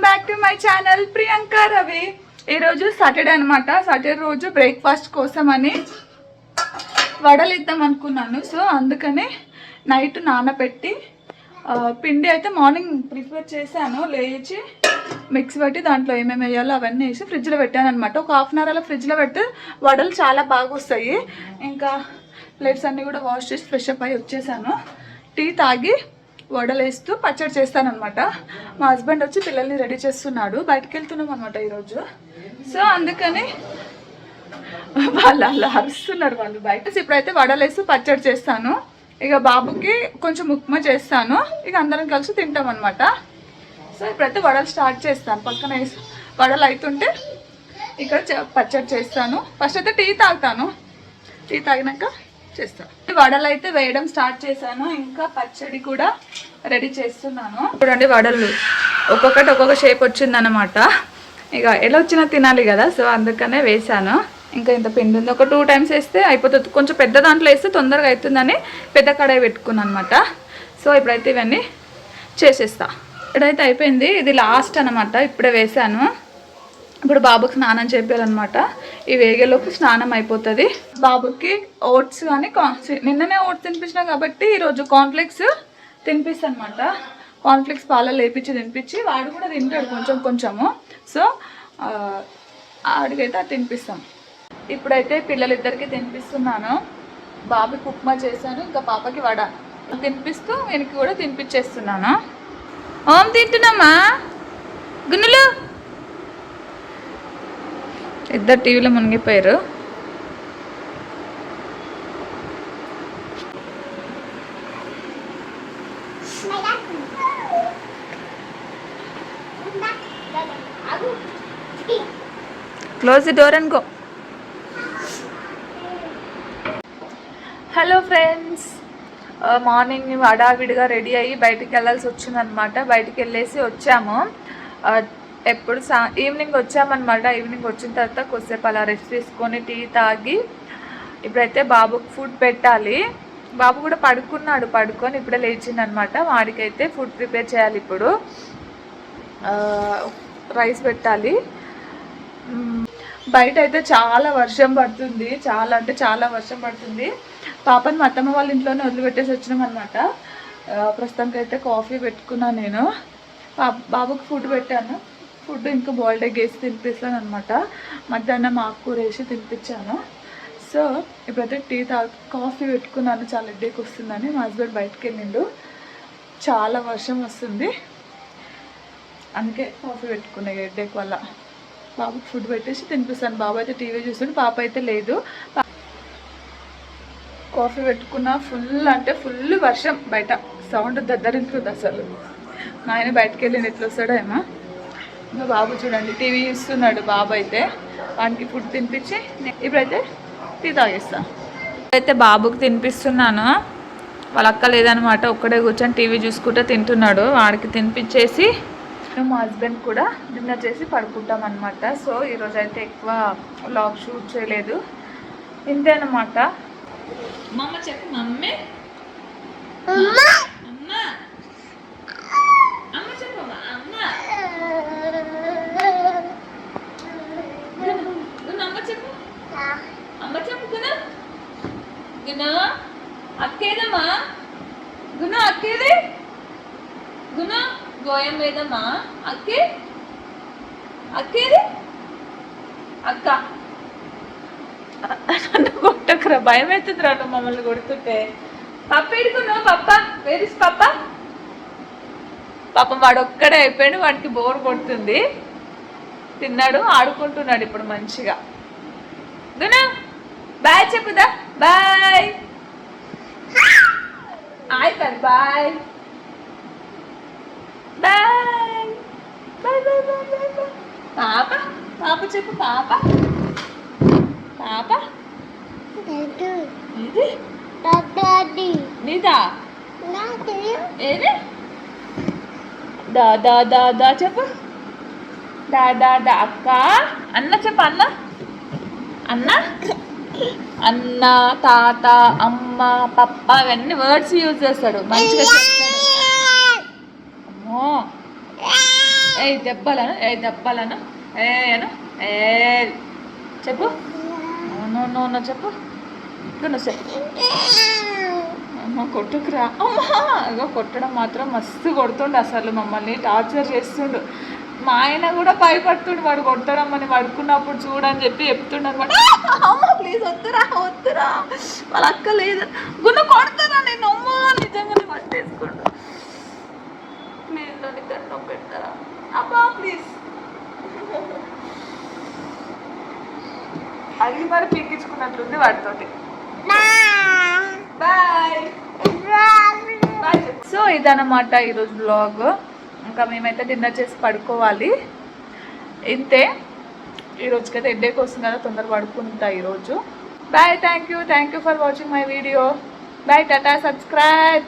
Welcome back to my channel Priyanka Ravi ఈరోజు Saturday అనమాట Saturday రోజు బ్రేక్ఫాస్ట్ కోసం అని వడలు ఇద్దాం అనుకున్నాను. సో అందుకనే నైట్ నానబెట్టి పిండి అయితే మార్నింగ్ ప్రిపేర్ చేశాను. లేచి మిక్స్ పెట్టి దాంట్లో ఏమేమి వేయాలో అవన్నీ వేసి ఫ్రిడ్జ్లో పెట్టాను అనమాట ఒక హాఫ్ అన్ అవర్ అలా ఫ్రిడ్జ్లో పెడితే వడలు చాలా బాగా వస్తాయి ఇంకా ప్లేట్స్ అన్నీ కూడా వాష్ చేసి ఫ్రెష్ అప్ అయ్యి వచ్చేసాను. టీ తాగి వడలేస్తూ పచ్చడి చేస్తానమాట మా హస్బెండ్ వచ్చి పిల్లల్ని రెడీ చేస్తున్నాడు. బయటకు వెళ్తున్నాం అనమాట ఈరోజు. సో అందుకని వాళ్ళు అలా అరుస్తున్నారు వాళ్ళు బయట. ఇప్పుడైతే వడలేసి పచ్చడి చేస్తాను. ఇక బాబుకి కొంచెం ఉప్మా చేస్తాను. ఇక అందరం కలిసి తింటాం అనమాట సో ఇప్పుడైతే వడలు స్టార్ట్ చేస్తాను. పక్కన వేసి వడలు అవుతుంటే ఇక్కడ పచ్చడి చేస్తాను. ఫస్ట్ అయితే టీ తాగుతాను. టీ తాగినాక చేస్తాను వడలు అయితే వేయడం స్టార్ట్ చేశాను ఇంకా పచ్చడి కూడా రెడీ చేస్తున్నాను. చూడండి వడలు. ఒక్కొక్కటి ఒక్కొక్క షేప్ వచ్చిందనమాట ఇక ఎలా వచ్చినా తినాలి కదా సో అందుకనే వేసాను ఇంకా ఇంత పిండి ఉంది. ఒక టూ టైమ్స్ వేస్తే అయిపోతుంది. కొంచెం పెద్ద దాంట్లో వేస్తే తొందరగా అవుతుందని పెద్ద కడాయి పెట్టుకున్నాను అనమాట సో ఇప్పుడైతే ఇవన్నీ చేసేస్తా. ఇప్పుడైతే అయిపోయింది. ఇది లాస్ట్ అనమాట ఇప్పుడే వేసాను ఇప్పుడు బాబుకి స్నానం చేయాలన్నమాట ఈ వేగేలోపు స్నానం అయిపోతుంది. బాబుకి ఓట్స్ కానీ నిన్ననే ఓట్స్ తినిపించిన కాబట్టి ఈరోజు కాన్ఫ్లెక్స్ తినిపిస్తాను అనమాట కాన్ఫ్లెక్స్ పాలలో లేపించి తినిపించి వాడు కూడా తింటాడు కొంచెం కొంచెము. సో ఆడికైతే అది తినిపిస్తాం. ఇప్పుడైతే పిల్లలిద్దరికి తినిపిస్తున్నాను. బాబుకి ఉప్మా చేశాను ఇంకా పాపకి వడ. తినిపిస్తూ వీనికి కూడా తినిపించేస్తున్నాను. ఓం తింటున్నామా? గున్నులు ఇద్దరు టీవీలో మునిగిపోయారు. Close the door and go hello friends morning హడావిడిగా రెడీ అయ్యి బయటికి వెళ్ళాల్సి వచ్చిందనమాట బయటికి వెళ్ళేసి వచ్చాము. Uh, ఎప్పుడు సా ఈవినింగ్ వచ్చామన్నమాట ఈవినింగ్ వచ్చిన తర్వాత కొద్దిసేపు అలా రెస్ట్ తీసుకొని టీ తాగి ఇప్పుడైతే బాబుకి ఫుడ్ పెట్టాలి. బాబు కూడా పడుకున్నాడు పడుకొని ఇప్పుడే లేచిండనమాట. వాడికైతే ఫుడ్ ప్రిపేర్ చేయాలి ఇప్పుడు. రైస్ పెట్టాలి. బయట అయితే చాలా వర్షం పడుతుంది. చాలా అంటే చాలా వర్షం పడుతుంది. పాపని మా అత్తమ్మ వాళ్ళ ఇంట్లోనే వదిలిపెట్టేసి వచ్చినాం అనమాట ప్రస్తుతానికి అయితే కాఫీ పెట్టుకున్నాను నేను బాబుకి ఫుడ్ పెట్టాను. ఫుడ్ ఇంకా బాయిల్డ్ ఎగ్ వేసి తినిపిస్తాను అనమాట మధ్యాహ్నం ఆకుకూర వేసి తినిపించాను. సో ఇప్పుడైతే టీ తాగు కాఫీ పెట్టుకున్నాను. చాలా హెడ్డేక్ వస్తుందని మా హస్బెండ్ బయటకు వెళ్ళిండు. చాలా వర్షం వస్తుంది. అందుకే కాఫీ పెట్టుకున్నా హెడ్డేక్ వల్ల. బాబుకి ఫుడ్ పెట్టేసి తినిపిస్తాను. బాబు అయితే టీవీ చూస్తుంటే పాప అయితే లేదు. కాఫీ పెట్టుకున్న ఫుల్ అంటే ఫుల్ వర్షం బయట. సౌండ్ దద్దరింటుంది అసలు. మా ఆయన బయటకు వెళ్ళి ఎట్లా వస్తాడో ఏమో. ఇంకా బాబు చూడండి టీవీ చూస్తున్నాడు బాబు అయితే. వానికి ఫుడ్ తినిపించి ఇప్పుడైతే టీ తాగేస్తా. అయితే బాబుకి తినిపిస్తున్నాను. వాళ్ళ అక్క లేదనమాట ఒక్కడే కూర్చొని టీవీ చూసుకుంటూ తింటున్నాడు. వాడికి తినిపించేసి మా హస్బెండ్ కూడా డిన్నర్ చేసి పడుకుంటాం అనమాట సో ఈరోజు అయితే ఎక్కువ లాగ్ షూట్ చేయలేదు. ఇంతే అనమాట మమ్మ చెప్పు మమ్మీ అమ్మ అమ్మ చెప్పు అమ్మ గుణ అమ్మ చెప్పు అమ్మ చెప్పు గుణ గుణ అక్కేదమ్మా? గుణ అక్కేది? గుణ గోయం లేదమ్మా అక్కే? అక్కేది? అక్క. నన్ను కొట్టకురా భయం అవుతుంది రా నువ్వు మమ్మల్ని కొడుతుంటే. పప్ప ఎడుకున్నావు పప్ప? వేరిస్ పప్ప. పాపం వాడు ఒక్కడే అయిపోయాడు వాడికి బోర్ కొడుతుంది. తిన్నాడు ఆడుకుంటున్నాడు ఇప్పుడు మంచిగా. గునా బాయ్ చెప్పుదా? Bye. ఆಯ್ತು bye bye bye bye bye bye bye పాప పాప చెప్పు పాప పాప ఇది నీదా ఏది దా దా దా దా చెప్పు. దా దా దా అక్క? అన్న చెప్పు అన్న. అన్న? అన్న తాత అమ్మ పప్ప ఇవన్నీ వర్డ్స్ యూజ్ చేస్తాడు. మంచిగా అమ్మో. ఏ దెబ్బలను ఏ దెబ్బలను ఏను ఏ. చెప్పు. నో నో నో చెప్పు. ఇక్కడ చెప్పు. అమ్మ కొట్టుకురా. అమ్మా. ఇగో కొట్టడం మాత్రం మస్తు కొడుతుండు అసలు మమ్మల్ని. టార్చర్ చేస్తుండు. మా ఆయన కూడా భయపడుతుండు. వాడు కొట్టడం అని పడుకున్నప్పుడు చూడని చెప్పి చెప్తుండు అనమాట. అమ్మ ప్లీజ్ వద్దురా వద్దురా. వాళ్ళ అక్క లేదు. గున్న కొడతారా నేను అమ్మ నిజంగానే పట్టేసుకోండు. ప్లీజ్ నన్ను దండం పెడతారా అబ్బా ప్లీజ్ అది మరి పీకించుకున్నట్లుంది వాటితోటి బాయ్ సో ఇదన్నమాట ఈరోజు బ్లాగ్ ఇంకా మేమైతే డిన్నర్ చేసి పడుకోవాలి. ఇంతే. ఈరోజుకైతే ఎడ్డేకి వస్తుంది కదా తొందర పడుకుంటా ఈరోజు bye thank you thank you for watching my video bye tata subscribe